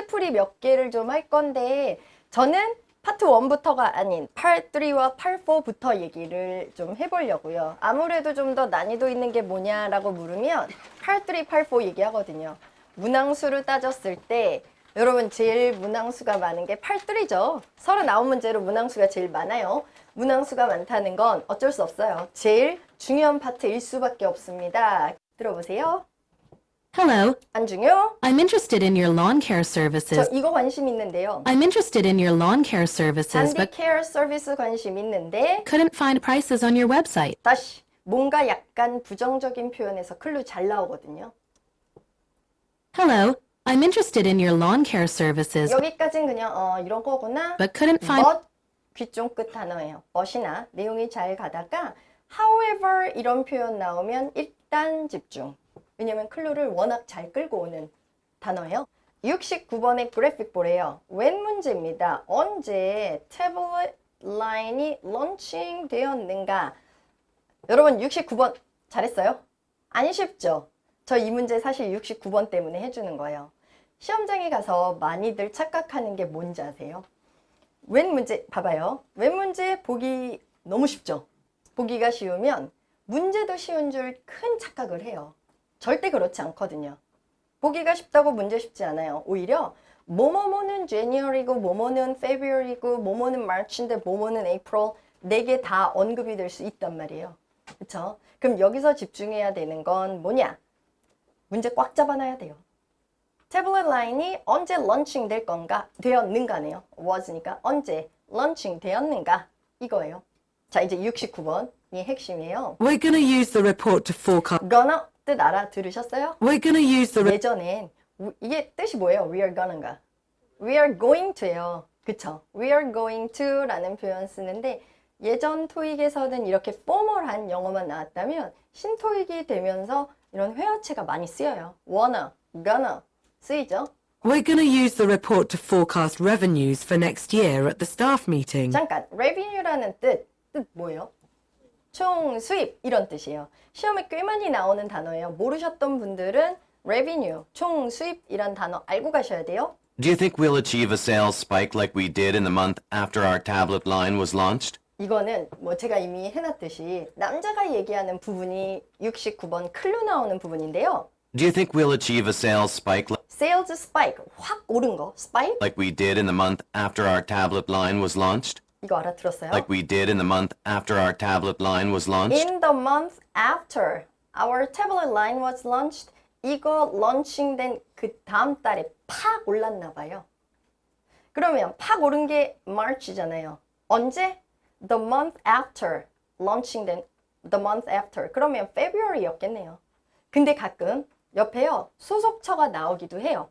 문제풀이 몇 개를 좀 할 건데 저는 파트 1부터가 아닌 파트 3와 파트 4부터 얘기를 좀 해보려고요. 아무래도 좀 더 난이도 있는 게 뭐냐라고 물으면 파트 3, 파트 4 얘기하거든요. 문항수를 따졌을 때 여러분 제일 문항수가 많은 게 8, 3죠. 39문제로 문항수가 제일 많아요. 문항수가 많다는 건 어쩔 수 없어요. 제일 중요한 파트일 수밖에 없습니다. 들어보세요. Hello, 안중요. I'm interested in your lawn care 저 services. 이거 관심 있는데요. I'm interested in your lawn care services, 잔디 but 케어 서비스 관심 있는데 couldn't find prices on your website. 다시 뭔가 약간 부정적인 표현에서 클루 잘 나오거든요. Hello, I'm interested in your lawn care services, 여기까지는 그냥 어 이런 거구나. but couldn't find but 귀종 끝 단어예요. but이나 내용이 잘 가다가 however 이런 표현 나오면 일단 집중. 왜냐면 클루를 워낙 잘 끌고 오는 단어예요. 69번의 그래픽 보래요. 웬 문제입니다. 언제 태블릿 라인이 런칭 되었는가? 여러분 69번 잘했어요? 안 쉽죠? 저 이 문제 사실 69번 때문에 해주는 거예요. 시험장에 가서 많이들 착각하는 게 뭔지 아세요? 웬 문제 봐봐요. 웬 문제 보기 너무 쉽죠. 보기가 쉬우면 문제도 쉬운 줄 큰 착각을 해요. 절대 그렇지 않거든요. 보기가 쉽다고 문제 쉽지 않아요. 오히려 뭐뭐뭐는 January고 뭐뭐는 February고 뭐뭐는 March인데 뭐뭐는 April 네 개 다 언급이 될 수 있단 말이에요. 그렇죠? 그럼 여기서 집중해야 되는 건 뭐냐? 문제 꽉 잡아놔야 돼요. 태블릿 라인이 언제 런칭 될 건가? 되었는가네요. was니까 언제 런칭 되었는가? 이거예요. 자, 이제 69번이 핵심이에요. We're to use the report to forecast. gonna 뜻 알아들으셨어요? We're to use the 예전엔 우- 이게 뜻이 뭐예요? We are gonna가. We are going to예요. 그쵸? We are going to라는 표현 쓰는데 예전 토익에서는 이렇게 포멀한 영어만 나왔다면 신토익이 되면서 이런 회화체가 많이 쓰여요. wanna, gonna 쓰이죠? we're going to use the report to forecast revenues for next year at the staff meeting. 잠깐, revenue라는 뜻, 뜻 뭐예요? 총 수입 이런 뜻이에요. 시험에 꽤 많이 나오는 단어예요. 모르셨던 분들은 revenue, 총 수입이란 단어 알고 가셔야 돼요. Do you think we'll achieve a sales spike like we did in the month after our tablet line was launched? 이거는 뭐 제가 이미 해놨듯이 남자가 얘기하는 부분이 69번 클로 나오는 부분인데요. Do you think we'll achieve a sales spike sales spike 확 오른 거 spike like we did in the month after our tablet line was launched? 이거 알아들었어요? Like we did in the month after our tablet line was launched? In the month after our tablet line was launched 이거 런칭된 그 다음 달에 팍 올랐나 봐요. 그러면 팍 오른 게 March잖아요. 언제? The month after 런칭된 the month after 그러면 February였겠네요. 근데 가끔 옆에요 소속처가 나오기도 해요.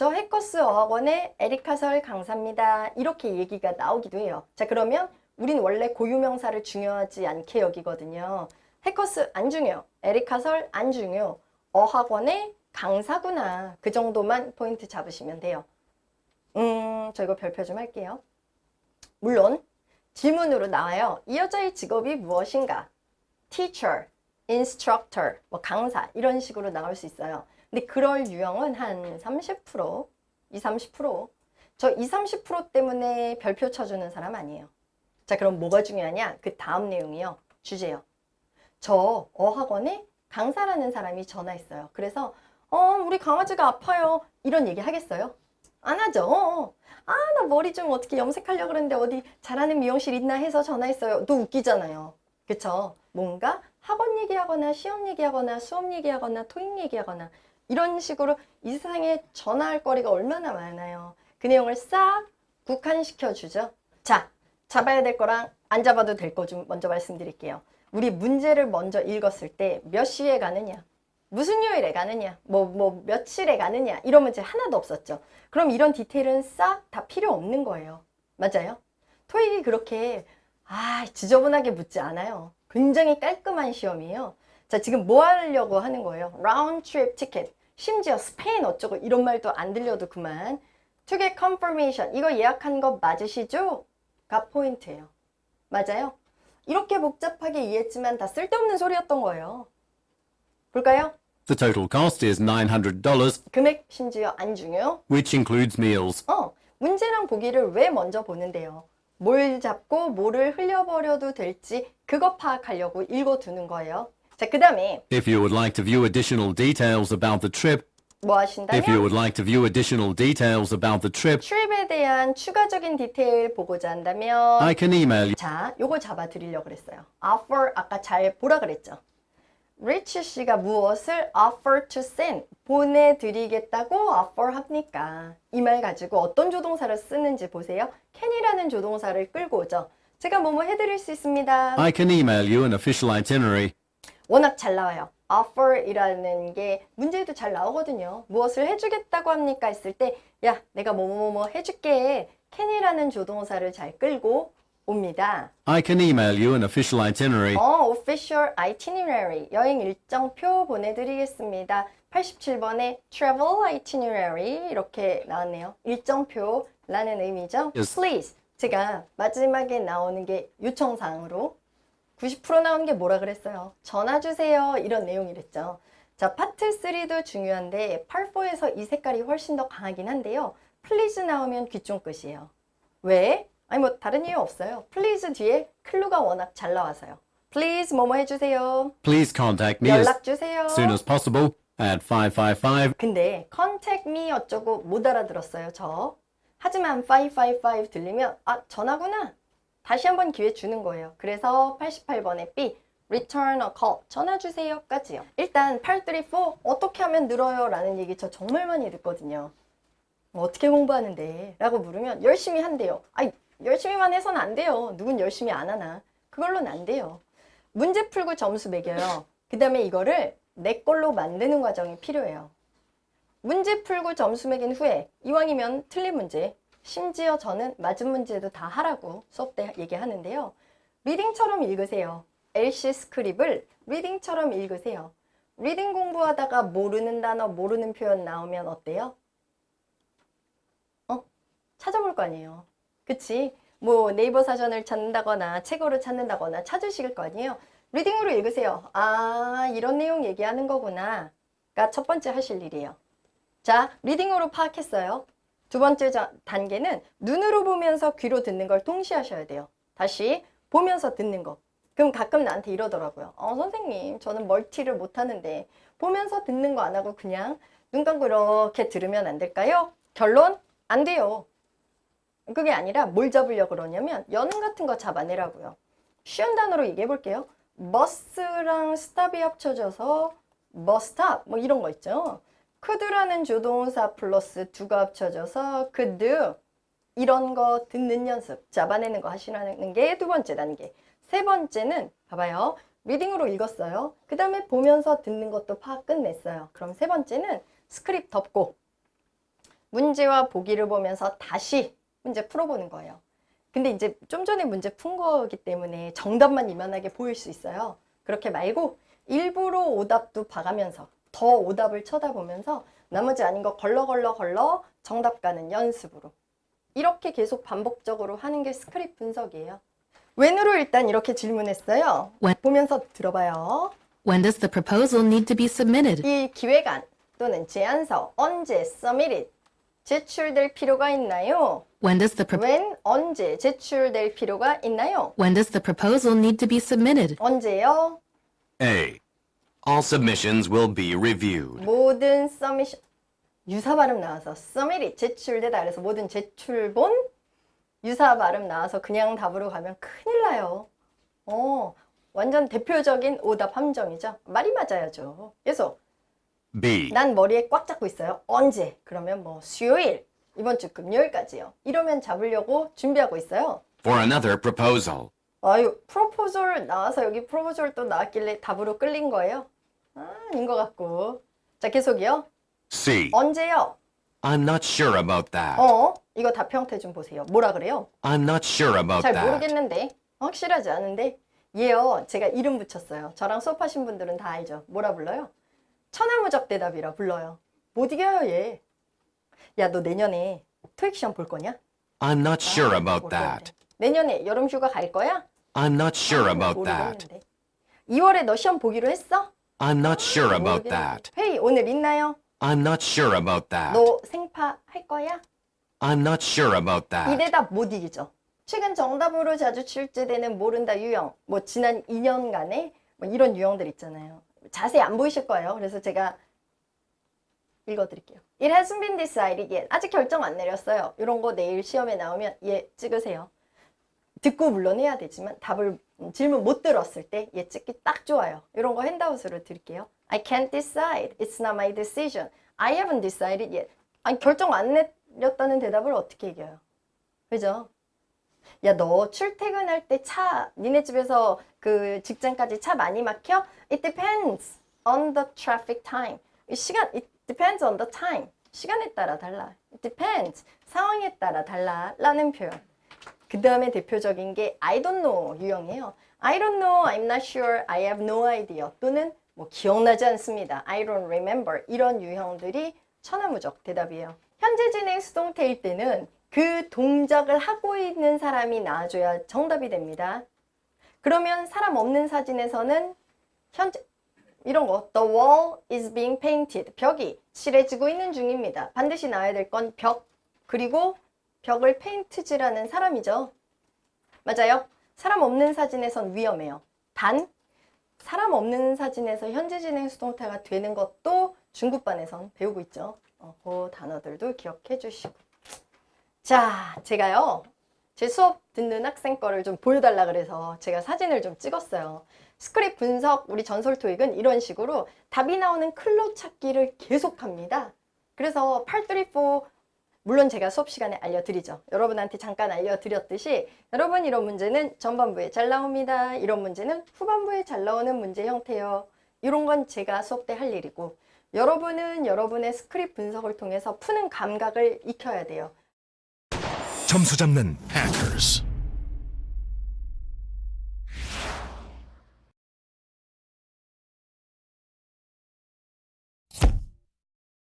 저 해커스 어학원의 에리카설 강사입니다. 이렇게 얘기가 나오기도 해요. 자 그러면 우린 원래 고유명사를 중요하지 않게 여기거든요. 해커스 안 중요, 에리카설 안 중요, 어학원의 강사구나. 그 정도만 포인트 잡으시면 돼요. 음, 저 이거 별표 좀 할게요. 물론 질문으로 나와요. 이 여자의 직업이 무엇인가? teacher, instructor, 뭐 강사 이런 식으로 나올 수 있어요. 근데 그럴 유형은 한 30%, 20, 30%. 저 20, 30% 때문에 별표 쳐주는 사람 아니에요. 자, 그럼 뭐가 중요하냐? 그 다음 내용이요. 주제요. 저 어학원에 강사라는 사람이 전화했어요. 그래서 어, 우리 강아지가 아파요. 이런 얘기 하겠어요? 안 하죠. 어, 아, 나 머리 좀 어떻게 염색하려고 그랬는데 어디 잘하는 미용실 있나 해서 전화했어요. 또 웃기잖아요. 그쵸? 뭔가 학원 얘기하거나 시험 얘기하거나 수업 얘기하거나 토익 얘기하거나 이런 식으로 이 세상에 전화할 거리가 얼마나 많아요. 그 내용을 싹 국한시켜 주죠. 자, 잡아야 될 거랑 안 잡아도 될 거 좀 먼저 말씀드릴게요. 우리 문제를 먼저 읽었을 때 몇 시에 가느냐? 무슨 요일에 가느냐? 뭐, 뭐, 며칠에 가느냐? 이런 문제 하나도 없었죠. 그럼 이런 디테일은 싹 다 필요 없는 거예요. 맞아요? 토익이 그렇게, 아, 지저분하게 묻지 않아요. 굉장히 깔끔한 시험이에요. 자, 지금 뭐 하려고 하는 거예요? 라운드 트립 티켓. 심지어 스페인 어쩌고 이런 말도 안 들려도 그만. To get confirmation. 이거 예약한 거 맞으시죠? 가 포인트예요. 맞아요? 이렇게 복잡하게 이해했지만 다 쓸데없는 소리였던 거예요. 볼까요? The total cost is $900, 금액 심지어 안 중요. which includes meals. 어, 문제랑 보기를 왜 먼저 보는데요? 뭘 잡고 뭐를 흘려버려도 될지 그거 파악하려고 읽어두는 거예요. 자, 그 다음에 If you would like to view additional details about the trip, 뭐 if you 하신다면 would like to view additional details about the trip, 트립에 대한 추가적인 디테일 보고자 한다면 I can email you. 자, 요거 잡아 드리려고 그랬어요. offer 아까 잘 보라 그랬죠. 리치 씨가 무엇을 offer to send 보내 드리겠다고 offer 합니까? 이 말 가지고 어떤 조동사를 쓰는지 보세요. can이라는 조동사를 끌고 오죠. 제가 뭐뭐 해 드릴 수 있습니다. I can email you an official itinerary. 워낙 잘 나와요. offer이라는 게 문제에도 잘 나오거든요. 무엇을 해주겠다고 합니까? 했을 때, 야, 내가 뭐뭐뭐 해줄게. can이라는 조동사를 잘 끌고 옵니다. I can email you an official itinerary. 어, official itinerary. 여행 일정표 보내드리겠습니다. 87번에 travel itinerary. 이렇게 나왔네요. 일정표라는 의미죠. Yes. Please. 제가 마지막에 나오는 게 요청사항으로 90% 나오는 게 뭐라 그랬어요? 전화 주세요. 이런 내용이랬죠. 자, 파트 3도 중요한데 파트 4에서 이 색깔이 훨씬 더 강하긴 한데요. please 나오면 귀중 끝이에요. 왜? 아니 뭐 다른 이유 없어요. please 뒤에 클루가 워낙 잘 나와서요. please 뭐뭐 해주세요. Please contact me as 연락 주세요. soon as possible at 555 근데 contact me 어쩌고 못 알아들었어요. 저. 하지만 555 들리면 아 전화구나. 다시 한번 기회 주는 거예요. 그래서 88번에 B return a call 전화 주세요 까지요. 일단 834 어떻게 하면 늘어요? 라는 얘기 저 정말 많이 듣거든요. 뭐 어떻게 공부하는데? 라고 물으면 열심히 한대요. 아이 열심히만 해서는 안 돼요. 누군 열심히 안 하나. 그걸로는 안 돼요. 문제 풀고 점수 매겨요. 그 다음에 이거를 내 걸로 만드는 과정이 필요해요. 문제 풀고 점수 매긴 후에 이왕이면 틀린 문제, 심지어 저는 맞은 문제도 다 하라고 수업 때 얘기하는데요. 리딩처럼 읽으세요. LC 스크립을 리딩처럼 읽으세요. 리딩 공부하다가 모르는 단어, 모르는 표현 나오면 어때요? 어? 찾아볼 거 아니에요. 그치? 뭐 네이버 사전을 찾는다거나 책으로 찾는다거나 찾으실 거 아니에요. 리딩으로 읽으세요. 아, 이런 내용 얘기하는 거구나. 가 첫 번째 하실 일이에요. 자, 리딩으로 파악했어요. 두 번째 자- 단계는 눈으로 보면서 귀로 듣는 걸 동시에 하셔야 돼요. 다시 보면서 듣는 거. 그럼 가끔 나한테 이러더라고요. 어, 선생님, 저는 멀티를 못 하는데 보면서 듣는 거 안 하고 그냥 눈 감고 이렇게 들으면 안 될까요? 결론, 안 돼요. 그게 아니라 뭘 잡으려고 그러냐면 연음 같은 거 잡아내라고요. 쉬운 단어로 얘기해 볼게요. 버스랑 스탑이 합쳐져서 버스탑 뭐 이런 거 있죠. Could라는 조동사 플러스 두가 합쳐져서 could 이런 거 듣는 연습 잡아내는 거 하시라는 게 두 번째 단계. 세 번째는 봐봐요. 리딩으로 읽었어요. 그 다음에 보면서 듣는 것도 파악 끝냈어요. 그럼 세 번째는 스크립 덮고 문제와 보기를 보면서 다시 문제 풀어보는 거예요. 근데 이제 좀 전에 문제 푼 거기 때문에 정답만 이만하게 보일 수 있어요. 그렇게 말고 일부러 오답도 봐가면서 더 오답을 쳐다보면서 나머지 아닌 거 걸러 걸러 걸러 정답 가는 연습으로 이렇게 계속 반복적으로 하는 게 스크립 분석이에요. 웬으로 일단 이렇게 질문했어요. 웬. 보면서 들어봐요. When does the proposal need to be submitted? 이 기획안 또는 제안서 언제 submitted 제출될 필요가 있나요? When does the pro- when 언제 제출될 필요가 있나요? when does the proposal need to be submitted? 언제요? A. All submissions will be reviewed. 모든 서미션 유사 발음 나와서 submitted 제출되다 그래서 모든 제출본 유사 발음 나와서 그냥 답으로 가면 큰일 나요. 어, 완전 대표적인 오답 함정이죠. 말이 맞아야죠. 그래서 B. 난 머리에 꽉 잡고 있어요. 언제? 그러면 뭐 수요일, 이번 주 금요일까지요. 이러면 잡으려고 준비하고 있어요. For another proposal. 아유, 프로포졸 나와서 여기 프로포졸 또 나왔길래 답으로 끌린 거예요? 아, 아닌 것 같고. 자, 계속이요. C. 언제요? I'm not sure about that. 어? 이거 답 형태 좀 보세요. 뭐라 그래요? I'm not sure about 잘 that. 모르겠는데. 확실하지 않은데. 얘요, 제가 이름 붙였어요. 저랑 수업하신 분들은 다 알죠. 뭐라 불러요? 천하무적 대답이라 불러요. 못 이겨요, 얘. 야, 너 내년에 토익 시험 볼 거냐? I'm not sure 아, about 모르겠네. that. 내년에 여름 휴가 갈 거야? I'm not sure 아, about that. 모르겠는데. 2월에 너 시험 보기로 했어? I'm not sure about 모르겠는데. that. 회의 오늘 있나요? I'm not sure about that. 너 생파 할 거야? I'm not sure about 이 that. 대답 못 이기죠. 최근 정답으로 자주 출제되는 모른다 유형, 뭐 지난 2년간의 뭐 이런 유형들 있잖아요. 자세히 안 보이실 거예요. 그래서 제가 읽어드릴게요. It hasn't been decided yet. 아직 결정 안 내렸어요. 이런 거 내일 시험에 나오면 예 찍으세요. 듣고 물론 해야 되지만 답을 음, 질문 못 들었을 때예 찍기 딱 좋아요. 이런 거 핸드아웃으로 드릴게요. I can't decide. It's not my decision. I haven't decided yet. 아니 결정 안 내렸다는 대답을 어떻게 이겨요? 그죠? 야, 너 출퇴근할 때 차, 니네 집에서 그 직장까지 차 많이 막혀? It depends on the traffic time. 이 시간, it depends on the time. 시간에 따라 달라. It depends. 상황에 따라 달라. 라는 표현. 그 다음에 대표적인 게 I don't know 유형이에요. I don't know, I'm not sure, I have no idea. 또는 뭐 기억나지 않습니다. I don't remember. 이런 유형들이 천하무적 대답이에요. 현재 진행 수동태일 때는 그 동작을 하고 있는 사람이 나와줘야 정답이 됩니다. 그러면 사람 없는 사진에서는 현재 이런 거 The wall is being painted. 벽이 칠해지고 있는 중입니다. 반드시 나와야 될 건 벽 그리고 벽을 페인트질하는 사람이죠. 맞아요. 사람 없는 사진에선 위험해요. 단 사람 없는 사진에서 현재 진행 수동태가 되는 것도 중급반에선 배우고 있죠. 어, 그 단어들도 기억해 주시고. 자, 제가요. 제 수업 듣는 학생 거를 좀 보여달라 그래서 제가 사진을 좀 찍었어요. 스크립 분석, 우리 전설 토익은 이런 식으로 답이 나오는 클로 찾기를 계속합니다. 그래서 834 물론 제가 수업 시간에 알려드리죠. 여러분한테 잠깐 알려드렸듯이 여러분 이런 문제는 전반부에 잘 나옵니다. 이런 문제는 후반부에 잘 나오는 문제 형태요. 이런 건 제가 수업 때 할 일이고 여러분은 여러분의 스크립 분석을 통해서 푸는 감각을 익혀야 돼요. 점수 잡는 hackers.